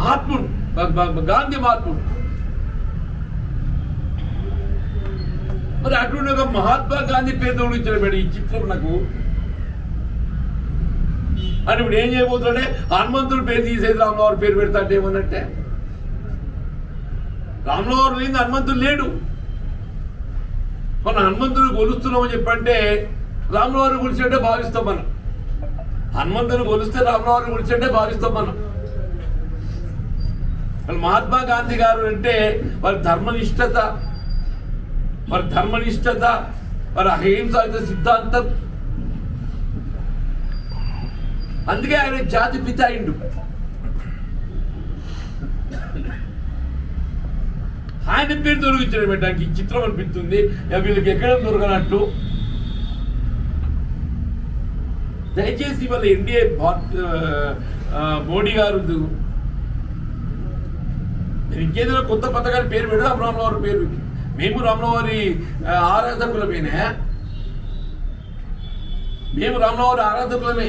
మహాత్ముడు గాంధీ మహాత్ముడు. మరి అటువంటి ఒక మహాత్మా గాంధీ పేరు ఇచ్చాడు మేడం? ఈ చిత్రం నాకు? అని ఇప్పుడు ఏం చేయబోతుండే హనుమంతుడు పేరు తీసేది రామలవారి పేరు పెడతా అంటే ఏమన్నట్టే రామలవారు లేని హనుమంతుడు లేడు. మన హనుమంతుడు కొలుస్తున్నామని చెప్పంటే రామలవారిని గురించంటే భావిస్తాం మనం. హనుమంతుని కొలిస్తే రామలవారిని గురించంటే భావిస్తాం మనం. వాళ్ళు మహాత్మా గాంధీ గారు అంటే వారి ధర్మనిష్టత వారి ధర్మనిష్టత వారి అహింసాయుత సిద్ధాంతం. అందుకే ఆయన జాతి పిత అయిండు. ఆయన పేరు దొరికించడం పెట్టడానికి ఈ చిత్రం అనిపిస్తుంది. వీళ్ళకి ఎక్కడ దొరకనట్టు. దయచేసి వాళ్ళ ఎన్డీఏ మోడీ గారు నేను ఇంకేదైనా కొత్త పథకాల పేరు పెడదాం? రామలవారి పేరు. మేము రామలవారి ఆరాధకులమేనే. మేము రామలవారి ఆరాధకులమే.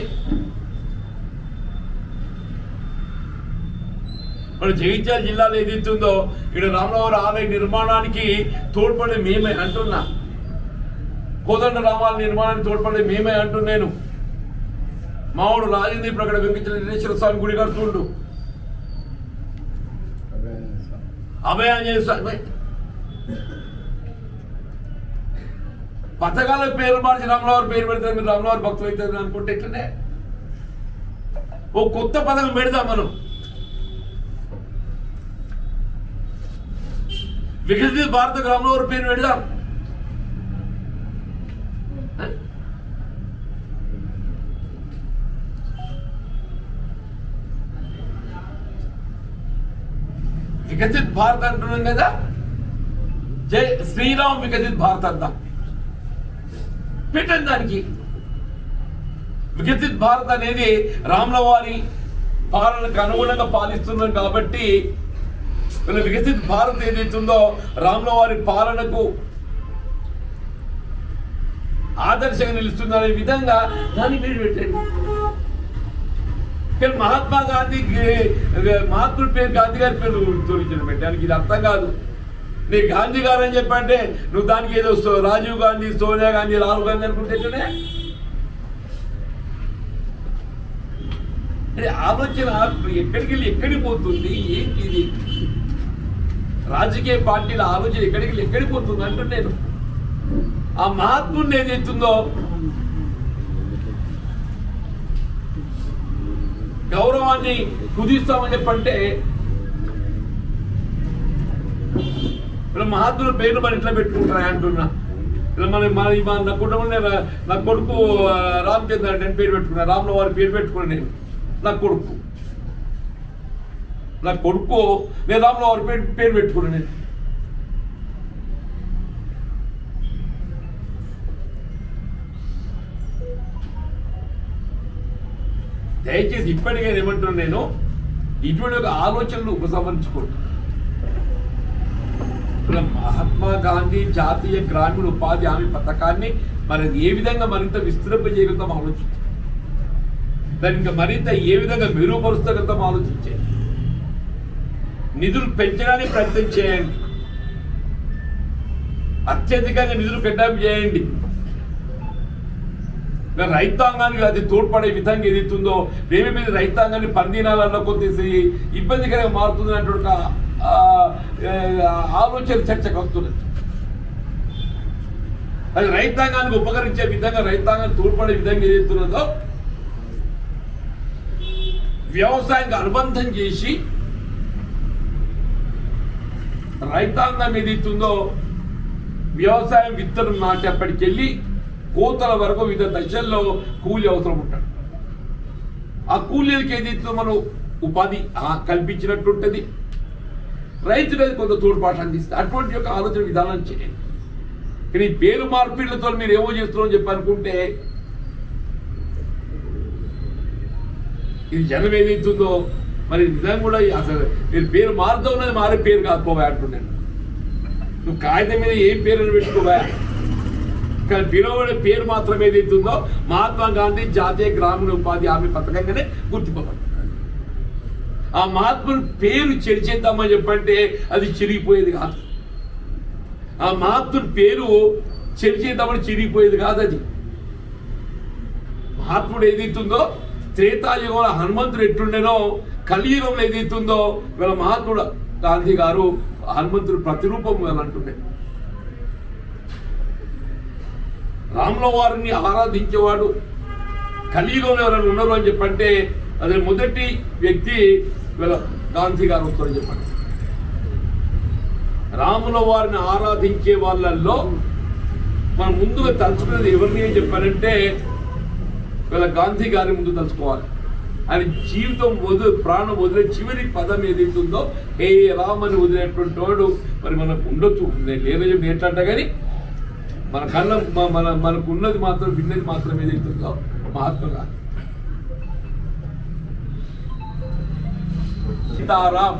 మరి జగిత్యాల జిల్లాలో ఏదైతుందో ఇక్కడ రామలవారి ఆలయ నిర్మాణానికి తోడ్పడే మేమే అంటున్నా. కోదండ రామాల నిర్మాణానికి తోడ్పడే మేమే అంటున్నాను మావాడు రాజేంద్ర ఇప్పుడు అక్కడ వెంకటేశ్వర స్వామి గుడి కడుతుండు. అభయాంజనేయ స్వామి పథకాల పేరు మార్చి రామలవారి పేరు పెడతారు మీరు రామలవారి భక్తులు అవుతారు అనుకుంటే ఎట్లనే ఓ కొత్త పథకం పెడదాం మనం. వికసిత భారత రామలవారి పేరు పెడదాం. వికసిత్ భారత్ అంటున్నాం కదా? జై శ్రీరామ్ వికసిత్ భారత్ అందాం పెట్టండి దానికి. వికసిత్ భారత్ అనేది రామ్లవారి పాలనకు అనుగుణంగా పాలిస్తున్నాం కాబట్టి వీళ్ళ వికసిత్ భారత్ ఏదైతుందో ఉందో రామ్లవారి పాలనకు ఆదర్శంగా నిలుస్తుందనే విధంగా దాన్ని మీరు పెట్టండి. కానీ మహాత్మా గాంధీ మహాత్ముడి పేరు గాంధీ గారి పేరు తొలగించడం పెట్టడానికి ఇది అర్థం కాదు. నీ గాంధీ గారు అని చెప్పంటే నువ్వు దానికి ఏదో రాజీవ్ గాంధీ సోనియా గాంధీ రాహుల్ గాంధీ అనుకుంటే ఆలోచన ఎక్కడికి వెళ్ళి ఎక్కడికి పోతుంది? ఏంటి ఇది? రాజకీయ పార్టీల ఆలోచన ఎక్కడికి వెళ్ళి ఎక్కడికి పోతుంది అంటున్నాను ఆ మహాత్ముడిని ఏదైతుందో గౌరవాన్ని కుదిస్తామని చెప్పంటే ఇలా మహాత్ముల పేర్లు మరి ఎట్లా పెట్టుకుంటారా అంటున్నా? ఇలా మన మన మా నా కుటుంబంలో నా- నా కొడుకు రామచంద్ర నేను పేరు పెట్టుకున్నా. రాముల వారి పేరు పెట్టుకున్నాను నేను. నా కొడుకు. నా కొడుకు నేను రాముల వారి పేరు పేరు పెట్టుకున్నాను నేను. దయచేసి ఇప్పటికైనా ఏమంటున్నాను నేను ఇటువంటి ఒక ఆలోచనలు ఉపసంహరించుకోండి ఇప్పుడు మహాత్మా గాంధీ జాతీయ గ్రామీణ ఉపాధి హామీ పథకాన్ని మనం ఏ విధంగా మరింత విస్తరింపజేయగలుగుతాం ఆలోచించాం. దాన్ని ఇంకా మరింత ఏ విధంగా మెరుగుపరుస్తగలుగుతాం ఆలోచించండి నిధులు పెంచడానికి ప్రయత్నం చేయండి. అత్యధికంగా నిధులు పెట్టడం చేయండి. రైతాంగానికి అది తోడ్పడే విధంగా ఏదైతుందో దేని మీద రైతాంగాన్ని పందినాలలో కొద్దిసి ఇబ్బందికరంగా మారుతుంది అన్నటువంటి ఆలోచన చర్చకు వస్తున్నది అది రైతాంగానికి ఉపకరించే విధంగా రైతాంగాన్ని తోడ్పడే విధంగా ఏదైతున్నదో వ్యవసాయానికి అనుబంధం చేసి రైతాంగం ఏదైతుందో వ్యవసాయం విత్తనం నాటేపటికెళ్ళి కోతల వరకు వివిధ దశల్లో కూలి అవసరం ఉంటాడు. ఆ కూలీలకి ఏదైతే మనం ఉపాధి కల్పించినట్టు ఉంటుంది రైతులకు కొంత తోడ్పాటు అందిస్తే అటువంటి యొక్క ఆలోచన విధానం చేయండి. కానీ ఈ పేరు మార్పిళ్ళతో మీరు ఏమో చేస్తున్నారని చెప్పి అనుకుంటే ఇది జనం ఏదైతుందో మరి నిజంగా కూడా అసలు మీరు పేరు మారుతా ఉన్నది మారే పేరు కాకపోవా అంటున్నాను నువ్వు కాగితం మీద ఏం పేరు అని పెట్టుకోవా? కానీ పిలువబడే పేరు మాత్రం ఏదైతుందో మహాత్మా గాంధీ జాతీయ గ్రామీణ ఉపాధి హామీ పథకంగానే గుర్తింపబడుతుంది. ఆ మహాత్ముని పేరు చెరిచేద్దామని చెప్పంటే అది చిరిగిపోయేది కాదు. ఆ మహాత్ముని పేరు చెరిచేద్దామని చిరిగిపోయేది కాదు అది. మహాత్ముడు ఏదైతుందో త్రేతాయుగంలో హనుమంతుడు ఎట్టుండేనో కలియుగంలో ఏదైతుందో వీళ్ళ మహాత్ముడు గాంధీ గారు హనుమంతుడు ప్రతిరూపం అంటుండే. రాముల వారిని ఆరాధించేవాడు. కలియుగంలో ఎవరైనా ఉన్నారు అని చెప్పంటే అది మొదటి వ్యక్తి వీళ్ళ గాంధీ గారు అవుతారని చెప్పండి. రాముల వారిని ఆరాధించే వాళ్ళల్లో మనం ముందుగా తలుచుకునేది ఎవరిని అని చెప్పారంటే వీళ్ళ గాంధీ గారిని ముందు తలుచుకోవాలి. ఆయన జీవితం వదిలి ప్రాణం వదిలే చివరి పదం ఏదైతుందో హే రామని వదిలేటువంటి వాడు మరి మనకు ఉండొచ్చు. నేను లేదని చెప్పి ఎట్లంటా కానీ మన కళ్ళ మన మనకు ఉన్నది మాత్రం విన్నది మాత్రం ఏదైతుందో మహాత్మా గాంధీ. సీతారాం